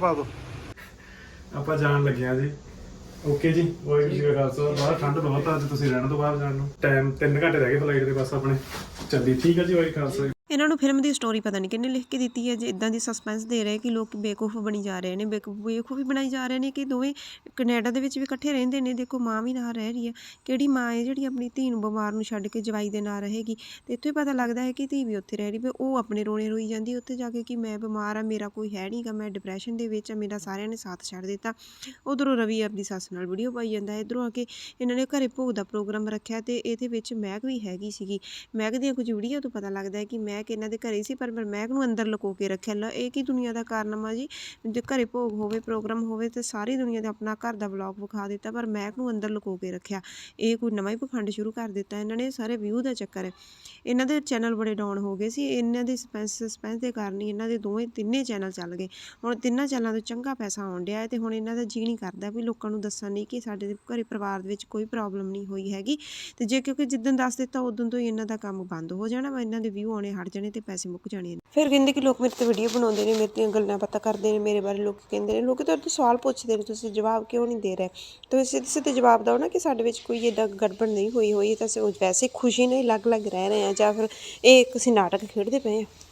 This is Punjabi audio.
ਪਾ ਦੋ। ਆਪਾਂ ਜਾਣ ਲੱਗੇ ਆ ਜੀ। ਓਕੇ ਜੀ, ਵਾਹਿਗੁਰੂ ਜੀ ਕਾ ਖਾਲਸਾ। ਬਾਹਰ ਠੰਡ ਬਹੁਤ ਆ, ਅੱਜ ਤੁਸੀਂ ਰਹਿਣ ਤੋਂ ਬਾਹਰ ਜਾਣ ਨੂੰ। ਟਾਈਮ 3 ਘੰਟੇ ਰਹਿ ਗਏ ਫਲਾਈਟ ਦੇ, ਬਸ ਆਪਣੇ। ਚੱਲੀ ਠੀਕ ਆ ਜੀ, ਵਾਹਿਗੁਰੂ ਖਾਲਸਾ। ਇਹਨਾਂ ਨੂੰ ਫਿਲਮ ਦੀ ਸਟੋਰੀ ਪਤਾ ਨਹੀਂ ਕਿੰਨੇ ਲਿਖ ਕੇ ਦਿੱਤੀ ਹੈ, ਜੇ ਇਦਾਂ ਦੀ ਸਸਪੈਂਸ ਦੇ ਰਹੇ ਕਿ ਲੋਕ ਬੇਕੂਫ ਬਣੀ ਜਾ ਰਹੇ ਨੇ ਬੇਕੂਫ ਬੇਵਕੂਫ ਵੀ ਬਣਾਈ ਜਾ ਰਹੇ ਨੇ ਕਿ ਦੋਵੇਂ ਕੈਨੇਡਾ ਦੇ ਵਿੱਚ ਵੀ ਇਕੱਠੇ ਰਹਿੰਦੇ ਨੇ, ਦੇਖੋ ਮਾਂ ਵੀ ਨਾਲ ਰਹਿ ਰਹੀ ਹੈ, ਕਿਹੜੀ ਮਾਂ ਹੈ ਜਿਹੜੀ ਆਪਣੀ ਧੀ ਨੂੰ ਬਿਮਾਰ ਨੂੰ ਛੱਡ ਕੇ ਜਵਾਈ ਦੇ ਨਾਲ ਰਹੇਗੀ, ਤੇ ਹੀ ਪਤਾ ਲੱਗਦਾ ਹੈ ਕਿ ਧੀ ਵੀ ਉੱਥੇ ਰਹਿ ਰਹੀ, ਵੀ ਉਹ ਆਪਣੇ ਰੋਣੇ ਰੋਈ ਜਾਂਦੀ ਉੱਥੇ ਜਾ ਕੇ ਕਿ ਮੈਂ ਬਿਮਾਰ ਆ ਮੇਰਾ ਕੋਈ ਹੈ ਨਹੀਂਗਾ ਮੈਂ ਡਿਪਰੈਸ਼ਨ ਦੇ ਵਿੱਚ ਆ ਮੇਰਾ ਸਾਰਿਆਂ ਨੇ ਸਾਥ ਛੱਡ ਦਿੱਤਾ। ਉਧਰੋਂ ਰਵੀ ਆਪਣੀ ਸੱਸ ਨਾਲ ਵੀਡੀਓ ਪਾਈ ਜਾਂਦਾ ਹੈ, ਇਧਰੋਂ ਆ ਕੇ ਇਹਨਾਂ ਨੇ ਘਰੇ ਭੋਗ ਦਾ ਪ੍ਰੋਗਰਾਮ ਰੱਖਿਆ ਤੇ ਇਹਦੇ ਵਿੱਚ ਮਹਿਕ ਵੀ ਹੈਗੀ ਸੀਗੀ, ਮਹਿਕ ਦੀਆਂ ਕੁਝ ਵੀਡੀਓ ਤੋਂ ਪਤਾ ਲੱਗਦਾ ਹੈ ਕਿ ਮਹਿਕ ਇਹਨਾਂ ਦੇ ਘਰੇ ਸੀ, ਪਰ ਪਰ ਮਹਿਕ ਨੂੰ ਅੰਦਰ ਲੁਕੋ ਕੇ ਰੱਖਿਆ? ਲਾ, ਇਹ ਕੀ ਦੁਨੀਆ ਦਾ ਕਾਰਨਾਮਾ ਜੀ? ਜੇ ਘਰੇ ਭੋਗ ਹੋਵੇ, ਪ੍ਰੋਗਰਾਮ ਹੋਵੇ, ਤੇ ਸਾਰੀ ਦੁਨੀਆ ਦੇ ਆਪਣਾ ਘਰ ਦਾ ਵਲੌਗ ਵਿਖਾ ਦਿੱਤਾ, ਪਰ ਮਹਿਕ ਨੂੰ ਅੰਦਰ ਲੁਕੋ ਕੇ ਰੱਖਿਆ? ਇਹ ਕੋਈ ਨਵਾਂ ਹੀ ਪਖੰਡ ਸ਼ੁਰੂ ਕਰ ਦਿੱਤਾ ਇਹਨਾਂ ਨੇ, ਸਾਰੇ ਵਿਊ ਦਾ ਚੱਕਰ ਹੈ। ਇਹਨਾਂ ਦੇ ਚੈਨਲ ਬੜੇ ਡਾਊਨ ਹੋ ਗਏ ਸੀ, ਇਹਨਾਂ ਦੇ ਸਸਪੈਂਸ ਸਸਪੈਂਸ ਦੇ ਕਾਰਨ ਹੀ ਇਹਨਾਂ ਦੇ ਦੋਵੇਂ ਤਿੰਨੇ ਚੈਨਲ ਚੱਲ ਗਏ। ਹੁਣ ਤਿੰਨਾਂ ਚੈਨਲਾਂ ਤੋਂ ਚੰਗਾ ਪੈਸਾ ਆਉਣ ਡਿਆ ਹੈ ਤੇ ਹੁਣ ਇਹਨਾਂ ਦਾ ਜੀ ਨਹੀਂ ਕਰਦਾ ਵੀ ਲੋਕਾਂ ਨੂੰ ਦੱਸਣ ਨਹੀਂ ਕਿ ਸਾਡੇ ਘਰੇ ਪਰਿਵਾਰ ਦੇ ਵਿੱਚ ਕੋਈ ਪ੍ਰੋਬਲਮ ਨਹੀਂ ਹੋਈ ਹੈਗੀ। ਤੇ ਜੇ ਕਿਉਂਕਿ ਜਿੱਦਣ ਦੱਸ ਦਿੱਤਾ, ਉਦੋਂ ਤੋਂ ਹੀ ਇਹਨਾਂ ਦਾ ਕੰਮ ਬੰਦ ਹੋ ਜਾਣਾ ਵਾ, ਇਹਨਾਂ ਦੇ ਵਿਊ ਆਉਣੇ ਹਟ ਜਾਣੇ ਤੇ ਪੈਸੇ ਮੁੱਕ ਜਾਣੇ ਨੇ। ਫਿਰ ਕਹਿੰਦੇ ਕਿ ਲੋਕ ਮੇਰੇ ਤੇ ਵੀਡੀਓ ਬਣਾਉਂਦੇ ਨੇ, ਮੇਰੇ ਦੀਆਂ ਗੱਲਾਂ ਪਤਾ ਕਰਦੇ ਨੇ, ਮੇਰੇ ਬਾਰੇ ਲੋਕ ਕਹਿੰਦੇ ਨੇ। ਲੋਕ ਤੁਹਾਡੇ ਤੋਂ ਸਵਾਲ ਪੁੱਛਦੇ ਨੇ, ਤੁਸੀਂ ਜਵਾਬ ਕਿਉਂ ਨਹੀਂ ਦੇ ਰਹੇ? ਤੁਸੀਂ ਸਿੱਧੇ ਸਿੱਧੇ ਜਵਾਬ ਦਿਓ ਨਾ ਕਿ ਸਾਡੇ ਵਿੱਚ ਕੋਈ ਏਦਾਂ ਗੜਬੜ ਨਹੀਂ ਹੋਈ ਹੋਈ ਤਾਂ ਅਸੀਂ ਵੈਸੇ ਖੁਸ਼ੀ ਨਾਲ ਅਲੱਗ-ਅਲੱਗ ਰਹਿ ਰਹੇ ਹਾਂ ਜਾਂ ਫਿਰ ਇਹ ਇੱਕ ਅਸੀਂ ਨਾਟਕ ਖੇਡਦੇ ਪਏ ਹਾਂ।